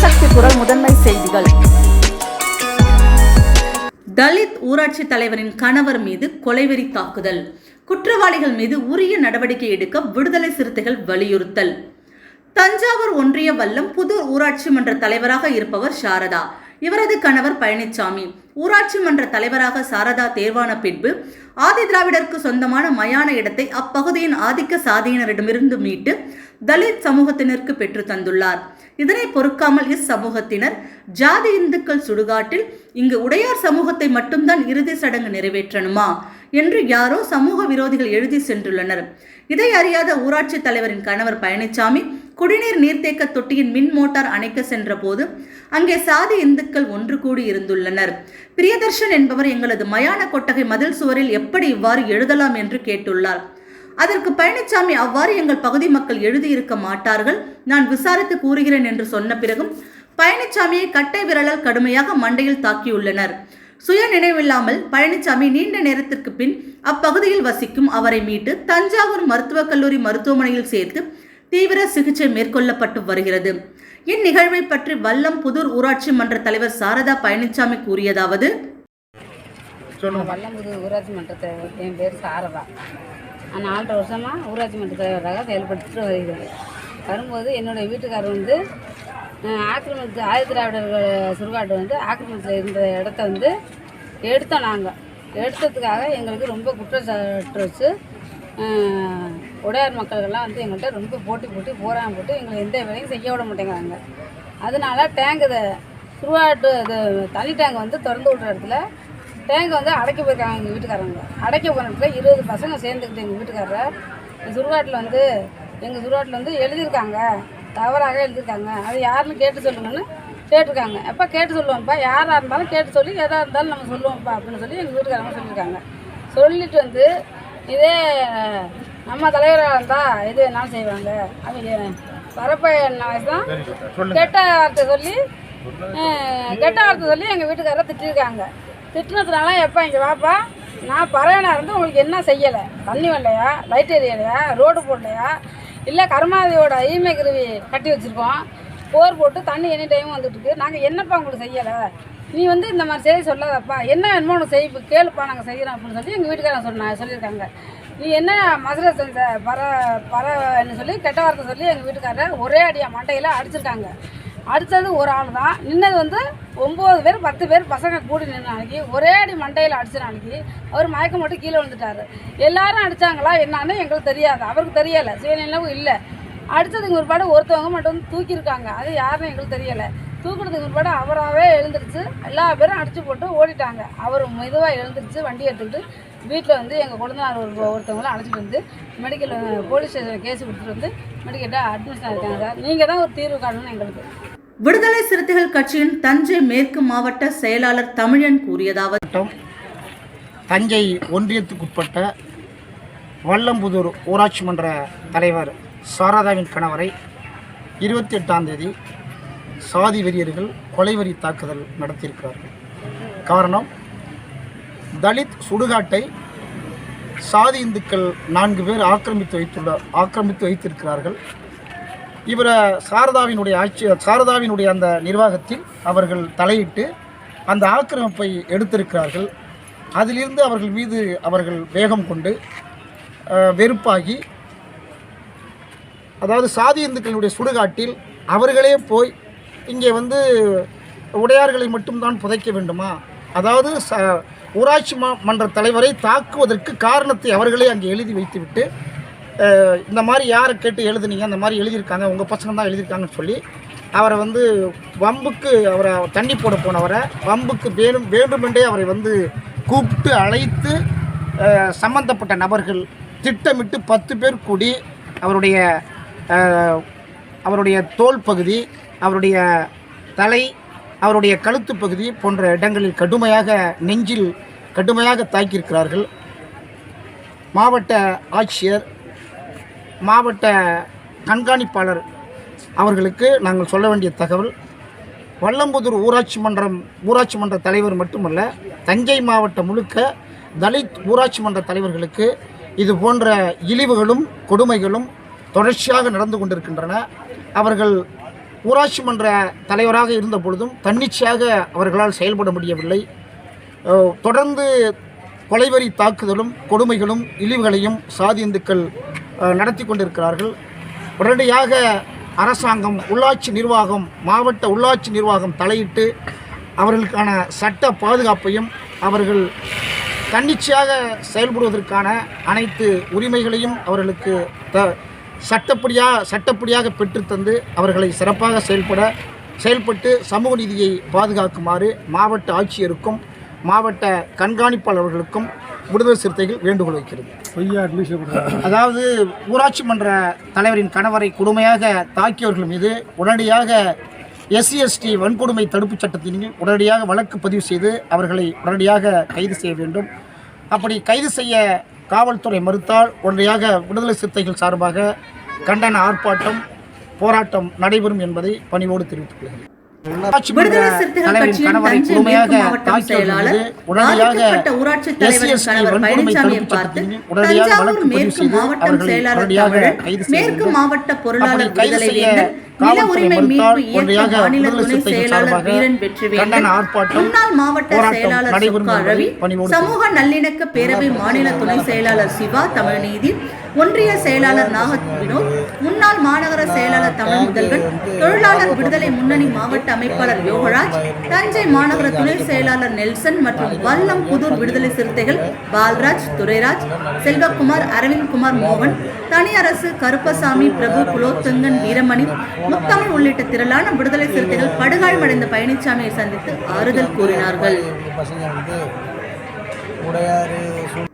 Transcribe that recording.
ஜனசக்தி குரல் முதன்மை செய்திகள். தலித் ஊராட்சி தலைவரின் கணவர் மீது கொலைவெறி தாக்குதல். குற்றவாளிகள் மீது உரிய நடவடிக்கை எடுக்க விடுதலை சிறுத்தைகள் வலியுறுத்தல். தஞ்சாவூர் ஒன்றிய வல்லம் புது ஊராட்சி மன்ற தலைவராக இருப்பவர் சாரதா. இவரது கணவர் பழனிசாமி ஊராட்சி மன்ற தலைவராக சாரதா தேர்வான பின்பு ஆதி திராவிடருக்கு சொந்தமான மயான இடத்தை அப்பகுதியின் ஆதிக்க சாதியினரிடமிருந்து மீட்டு தலித் சமூகத்தினருக்கு பெற்று தந்துள்ளார். இதனை பொறுக்காமல் இச்சமூகத்தினர் ஜாதி இந்துக்கள் சுடுகாட்டில் இங்கு உடையார் சமூகத்தை மட்டும்தான் இறுதி சடங்கு நிறைவேற்றணுமா என்று யாரோ சமூக விரோதிகள் எழுதி சென்றுள்ளனர். இதை அறியாத ஊராட்சி தலைவரின் கணவர் பழனிசாமி குடிநீர் நீர்த்தேக்க தொட்டியின் மின் மோட்டார் அணைக்க சென்ற போது அங்கே சாதி இந்துக்கள் ஒன்று கூடி இருந்துள்ளனர். பிரியதர்ஷன் என்பவர் எங்களது மயான கொட்டகை மதில் சுவரில் எப்படி இவ்வாறு எழுதலாம் என்று கேட்டுள்ளார். அதற்கு பழனிசாமி அவ்வாறு எங்கள் பகுதி மக்கள் எழுதியிருக்க மாட்டார்கள். நான் விசாரித்து கூறுகிறேன் என்று சொன்ன பிறகும் பழனிசாமியை கட்டை விரலால் கடுமையாக மண்டையில் தாக்கியுள்ளனர். சுய நினைவில்லாமல் பழனிசாமி நீண்ட நேரத்திற்கு பின் அப்பகுதியில் வசிக்கும் அவரை மீட்டு தஞ்சாவூர் மருத்துவக் கல்லூரி மருத்துவமனையில் சேர்த்து தீவிர சிகிச்சை மேற்கொள்ளப்பட்டு வருகிறது. இந்நிகழ்வை பற்றி வல்லம் புதூர் ஊராட்சி மன்ற தலைவர் சாரதா பழனிசாமி கூறியதாவது சொல்லுங்க. வல்லம்புது ஊராட்சி மன்றத்தை என் பேர் சாரதா. நாலரை வருஷமாக ஊராட்சி மன்ற தலைவராக செயல்படுத்திட்டு வருகிறேன் வரும்போது என்னுடைய வீட்டுக்காரர் வந்து ஆக்கிரமித்து ஆயுத திராவிடர்கள் சுடுகாட்டு வந்து ஆக்கிரமித்தில் இருந்த இடத்த வந்து எடுத்தோம் நாங்கள் எடுத்ததுக்காக எங்களுக்கு ரொம்ப குற்றச்சாட்டு வச்சு உடையார் மக்கள்கள்லாம் வந்து எங்கள்கிட்ட ரொம்ப போட்டி போட்டி போராட்டம் போட்டு எங்களை எந்த வேலையும் செய்ய விட மாட்டேங்கிறாங்க. அதனால டேங்கு இதை சுடுகாட்டு இது தனி டேங்க் வந்து திறந்து விட்ற இடத்துல டேங்கை வந்து அடைக்க போயிருக்காங்க எங்கள் வீட்டுக்காரங்க. அடைக்க போன இடத்துல இருபது பசங்க சேர்ந்துக்கிட்டு எங்கள் வீட்டுக்காரரை. சுடுகாட்டில் வந்து எங்கள் சுடுகாட்டில் வந்து எழுதியிருக்காங்க. தவறாக எழுதியிருக்காங்க. அது யாருன்னு கேட்டு சொல்லுங்கன்னு கேட்டிருக்காங்க. எப்போ கேட்டு சொல்லுவோம்ப்பா? யாராக இருந்தாலும் கேட்டு சொல்லி எதாக இருந்தாலும் நம்ம சொல்லுவோம்ப்பா அப்படின்னு சொல்லி எங்கள் வீட்டுக்காரங்க சொல்லியிருக்காங்க. சொல்லிட்டு வந்து இதே நம்ம தலைவராக இருந்தால் இது என்ன செய்வாங்க. அவங்க வரப்பையன் தான் சொல்லுங்க. கெட்ட வார்த்தை சொல்லி கெட்ட வார்த்தை சொல்லி எங்கள் வீட்டுக்காரரை திட்டிருக்காங்க திட்டினதுனால எப்போ இங்கே வாப்பா? நான் பறையனாக இருந்து உங்களுக்கு என்ன செய்யலை? தண்ணி வரலையா? லைட் எரியலையா ரோடு போடலையா? இல்லை கருமாதியோட ஈமை கருவி கட்டி வச்சுருக்கோம். போர் போட்டு தண்ணி எனி டைமும் வந்துட்டுருக்கு நாங்கள் என்னப்பா உங்களுக்கு செய்யலை? நீ வந்து இந்த மாதிரி செய்ய சொல்லாதப்பா. என்ன வேணுமோ உனக்கு செய். கேளுப்பா நாங்கள் செய்கிறோம் அப்படின்னு சொல்லி எங்கள் வீட்டுக்காரன் சொன்ன சொல்லியிருக்காங்க. நீ என்ன மதுரை செஞ்ச பற பறன்னு சொல்லி கெட்ட வார்த்தை சொல்லி எங்கள் வீட்டுக்காரரை ஒரே அடியாக மண்டையில் அடிச்சிருக்காங்க. அடித்தது ஒரு ஆள் தான். நின்னது வந்து ஒம்பது பேர் பத்து பேர் பசங்க கூடி நின்று அன்னைக்கு ஒரே அடி மண்டையில் அடிச்ச அன்னைக்கு அவர் மயக்கம் மட்டும் கீழே விழுந்துட்டார். எல்லாரும் அடித்தாங்களா என்னன்னு எங்களுக்கு தெரியாது. அவருக்கு தெரியலை. சிவநிலவும் இல்லை. அடித்ததுக்கு ஒருபாடு ஒருத்தவங்க மட்டும் வந்து தூக்கியிருக்காங்க. அது யாருன்னு எங்களுக்கு தெரியலை. தூக்குறதுக்கு பிற்பாடு அவராகவே எழுந்துருச்சு. எல்லா பேரும் அடித்து போட்டு ஓடிட்டாங்க. அவர் மெதுவாக எழுந்துருச்சு வண்டி எடுத்துக்கிட்டு வீட்டில் வந்து எங்கள் குழந்தைனார் ஒரு ஒருத்தவங்களும் அழைச்சிட்டு வந்து மெடிக்கல் போலீஸ் ஸ்டேஷனில் கேஸ் கொடுத்துட்டு வந்து மெடிக்கலில் அட்மிஷன் இருக்காங்க சார். நீங்கள் தான் ஒரு தீர்வு காணணும் எங்களுக்கு. விடுதலை சிறுத்தைகள் கட்சியின் தஞ்சை மேற்கு மாவட்ட செயலாளர் தமிழன் கூறியதாவது தஞ்சை ஒன்றியத்துக்குட்பட்ட வல்லம்புதூர் ஊராட்சி மன்ற தலைவர் சாரதாவின் கணவரை இருபத்தி எட்டாம் தேதி சாதி வெறியர்கள் கொலைவெறி தாக்குதல் நடத்தியிருக்கிறார்கள். காரணம் தலித் சுடுகாட்டை சாதி இந்துக்கள் நான்கு பேர் ஆக்கிரமித்து வைத்துள்ள ஆக்கிரமித்து வைத்திருக்கிறார்கள். இவர சாரதாவினுடைய ஆட்சி சாரதாவினுடைய அந்த நிர்வாகத்தில் அவர்கள் தலையிட்டு அந்த ஆக்கிரமிப்பை எடுத்திருக்கிறார்கள். அதிலிருந்து அவர்கள் மீது அவர்கள் வேகம் கொண்டு வெறுப்பாகி அதாவது சாதி இந்துக்களுடைய சுடுகாட்டில் அவர்களே போய் இங்கே வந்து உடையார்களை மட்டும்தான் புதைக்க வேண்டுமா? அதாவது ச ஊராட்சி மன்ற தலைவரை தாக்குவதற்கு காரணத்தை அவர்களே அங்கே எழுதி வைத்துவிட்டு இந்த மாதிரி யாரை கேட்டு எழுதுனீங்க? அந்த மாதிரி எழுதியிருக்காங்க. உங்கள் பசங்க தான் எழுதியிருக்காங்கன்னு சொல்லி அவரை வந்து வம்புக்கு அவரை தண்ணி போட போனவரை வம்புக்கு வேணும் வேண்டுமென்றே அவரை வந்து கூப்பிட்டு அழைத்து சம்பந்தப்பட்ட நபர்கள் திட்டமிட்டு பத்து பேர் கூடி அவருடைய அவருடைய தோல் பகுதி அவருடைய தலை அவருடைய கழுத்து பகுதி போன்ற இடங்களில் கடுமையாக நெஞ்சில் கடுமையாக தாக்கியிருக்கிறார்கள். மாவட்ட ஆட்சியர் மாவட்ட கண்காணிப்பாளர் அவர்களுக்கு நாங்கள் சொல்ல வேண்டிய தகவல் வல்லம்புதூர் ஊராட்சி மன்றம் ஊராட்சி மன்ற தலைவர் மட்டுமல்ல தஞ்சை மாவட்டம் முழுக்க தலித் ஊராட்சி மன்ற தலைவர்களுக்கு இது போன்ற இழிவுகளும் கொடுமைகளும் தொடர்ச்சியாக நடந்து கொண்டிருக்கின்றன. அவர்கள் ஊராட்சி மன்ற தலைவராக இருந்த பொழுதும் தன்னிச்சையாக அவர்களால் செயல்பட முடியவில்லை. தொடர்ந்து கொலைவரி தாக்குதலும் கொடுமைகளும் இழிவுகளையும் சாதி இந்துக்கள் நடத்தி கொண்டிருக்கிறார்கள். உடனடியாக அரசாங்கம் உள்ளாட்சி நிர்வாகம் மாவட்ட உள்ளாட்சி நிர்வாகம் தலையிட்டு அவர்களுக்கான சட்ட பாதுகாப்பையும் அவர்கள் தன்னிச்சையாக செயல்படுவதற்கான அனைத்து உரிமைகளையும் அவர்களுக்கு த சட்டப்படியாக சட்டப்படியாக பெற்றுத்தந்து அவர்களை சிறப்பாக செயல்பட செயல்பட்டு சமூக நீதியை பாதுகாக்குமாறு மாவட்ட ஆட்சியருக்கும் மாவட்ட கண்காணிப்பாளர்களுக்கும் விடுதலை சிறுத்தைகள் வேண்டுகோள் வைக்கிறது. பொய்யா அட்மிஷன் அதாவது ஊராட்சி மன்ற தலைவரின் கணவரை கொடுமையாக தாக்கியவர்கள் மீது உடனடியாக எஸ்சி எஸ்டி வன்கொடுமை தடுப்புச் சட்டத்தின் கீழ் உடனடியாக வழக்கு பதிவு செய்து அவர்களை உடனடியாக கைது செய்ய வேண்டும். அப்படி கைது செய்ய காவல்துறை மறுத்தால் உடனடியாக விடுதலை சிறுத்தைகள் சார்பாக கண்டன ஆர்ப்பாட்டம் போராட்டம் நடைபெறும் என்பதை பணிவோடு தெரிவித்துக் கொள்கிறேன். விடுதலை சிறுத்தைகள் தலைவரின் கட்சியின் கணவரை தஞ்சை கொடுமையாக மேற்கு மாவட்டம் செயலாளர் பாதிக்கப்பட்ட ஊராட்சி தலைவரின் கணவர் பழனிசாமியை பார்த்து தஞ்சாவூர் மாவட்டம் செயலாளர் தமிழன். மாவட்ட பொருளாளர் விடுதலை வேந்தன் நில உரிமை மீட்பு இயக்க மாநில துணை செயலாளர் வீரன் வெற்றிவேந்தன் முன்னாள் மாவட்ட செயலாளர் சுக்கா ரவி சமூக நல்லிணக்க பேரவை மாநில துணை செயலாளர் சிவா தமிழ்நீதி ஒன்றிய செயலாளர் நாகத் வினோத் முன்னாள் மாநகர செயலாளர் தமிழ் முதல்வன் தொழிலாளர் விடுதலை முன்னணி மாவட்ட அமைப்பாளர் யோகராஜ் தஞ்சை மாநகர துணை செயலாளர் நெல்சன் மற்றும் வல்லம் புதூர் விடுதலை சிறுத்தைகள் பால்ராஜ் துரைராஜ் செல்வகுமார் அரவிந்த்குமார் மோகன் தனியரசு கருப்பசாமி பிரபு குலோத்துங்கன் வீரமணி முத்தமிழ் உள்ளிட்ட திரளான விடுதலை சிறுத்தைகள் படுகாயமடைந்த பழனிசாமியை சந்தித்து ஆறுதல் கூறினார்கள். உடையாறு